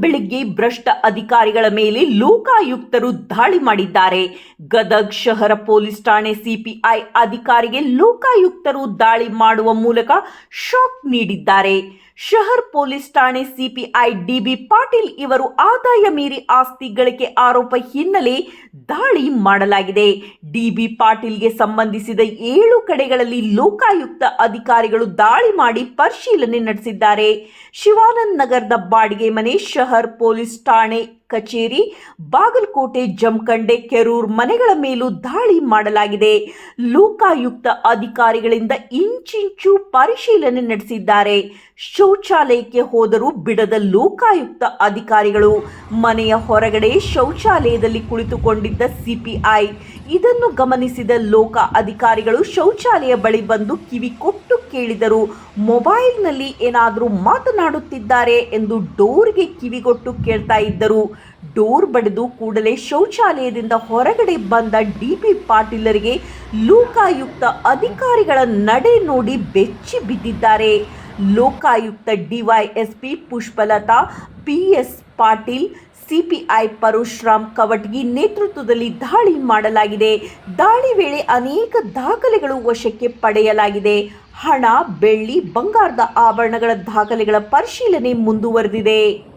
ಬೆಳಿಗ್ಗೆ ಭ್ರಷ್ಟ ಅಧಿಕಾರಿಗಳ ಮೇಲೆ ಲೋಕಾಯುಕ್ತರು ದಾಳಿ ಮಾಡಿದ್ದಾರೆ. ಗದಗ್ ಶಹರ ಪೊಲೀಸ್ ಠಾಣೆ ಸಿಪಿಐ ಅಧಿಕಾರಿಗೆ ಲೋಕಾಯುಕ್ತರು ದಾಳಿ ಮಾಡುವ ಮೂಲಕ ಶಾಕ್ ನೀಡಿದ್ದಾರೆ. ಶಹರ್ ಪೊಲೀಸ್ ಠಾಣೆ ಸಿಪಿಐ ಡಿಬಿ ಪಾಟೀಲ್ ಇವರು ಆದಾಯ ಮೀರಿ ಆಸ್ತಿ ಗಳಿಕೆ ಆರೋಪ ಹಿನ್ನೆಲೆ ದಾಳಿ ಮಾಡಲಾಗಿದೆ. ಡಿಬಿ ಪಾಟೀಲ್ಗೆ ಸಂಬಂಧಿಸಿದ ಏಳು ಕಡೆಗಳಲ್ಲಿ ಲೋಕಾಯುಕ್ತ ಅಧಿಕಾರಿಗಳು ದಾಳಿ ಮಾಡಿ ಪರಿಶೀಲನೆ ನಡೆಸಿದ್ದಾರೆ. ಶಿವಾನಂದ್ ನಗರದ ಬಾಡಿಗೆ ಮನೆ ಶಹರ್ ಪೊಲೀಸ್ ಠಾಣೆ ಕಚೇರಿ, ಬಾಗಲಕೋಟೆ, ಜಮಖಂಡೆ, ಕೆರೂರ್ ಮನೆಗಳ ಮೇಲೂ ದಾಳಿ ಮಾಡಲಾಗಿದೆ. ಲೋಕಾಯುಕ್ತ ಅಧಿಕಾರಿಗಳಿಂದ ಇಂಚಿಂಚು ಪರಿಶೀಲನೆ ನಡೆಸಿದ್ದಾರೆ. ಶೌಚಾಲಯಕ್ಕೆ ಹೋದರೂ ಬಿಡದ ಲೋಕಾಯುಕ್ತ ಅಧಿಕಾರಿಗಳು ಮನೆಯ ಹೊರಗಡೆ ಶೌಚಾಲಯದಲ್ಲಿ ಕುಳಿತುಕೊಂಡಿದ್ದ ಸಿಪಿಐ. ಇದನ್ನು ಗಮನಿಸಿದ ಲೋಕ ಅಧಿಕಾರಿಗಳು ಶೌಚಾಲಯ ಬಳಿ ಬಂದು ಕಿವಿ ಕೊಟ್ಟು ಕೇಳಿದರು. ಮೊಬೈಲ್ನಲ್ಲಿ ಏನಾದರೂ ಮಾತನಾಡುತ್ತಿದ್ದಾರೆ ಎಂದು ಡೋರ್ಗೆ ಕಿವಿಗೊಟ್ಟು ಕೇಳ್ತಾ ಇದ್ದರು. ಡೋರ್ ಬಡಿದು ಕೂಡಲೇ ಶೌಚಾಲಯದಿಂದ ಹೊರಗಡೆ ಬಂದ ಡಿ ಪಿ ಪಾಟೀಲರಿಗೆ ಲೋಕಾಯುಕ್ತ ಅಧಿಕಾರಿಗಳ ನಡೆ ನೋಡಿ ಬೆಚ್ಚಿ ಬಿದ್ದಿದ್ದಾರೆ. Lokayukta DySP Pushpalatha, PS Patil, CPI Parashuram Kavatgi ನೇತೃತ್ವದಲ್ಲಿ ದಾಳಿ ಮಾಡಲಾಗಿದೆ. ದಾಳಿ ವೇಳೆ ಅನೇಕ ದಾಖಲೆಗಳು ವಶಕ್ಕೆ ಪಡೆಯಲಾಗಿದೆ. ಹಣ, ಬೆಳ್ಳಿ, ಬಂಗಾರದ ಆಭರಣಗಳ ದಾಖಲೆಗಳ ಪರಿಶೀಲನೆ ಮುಂದುವರೆದಿದೆ.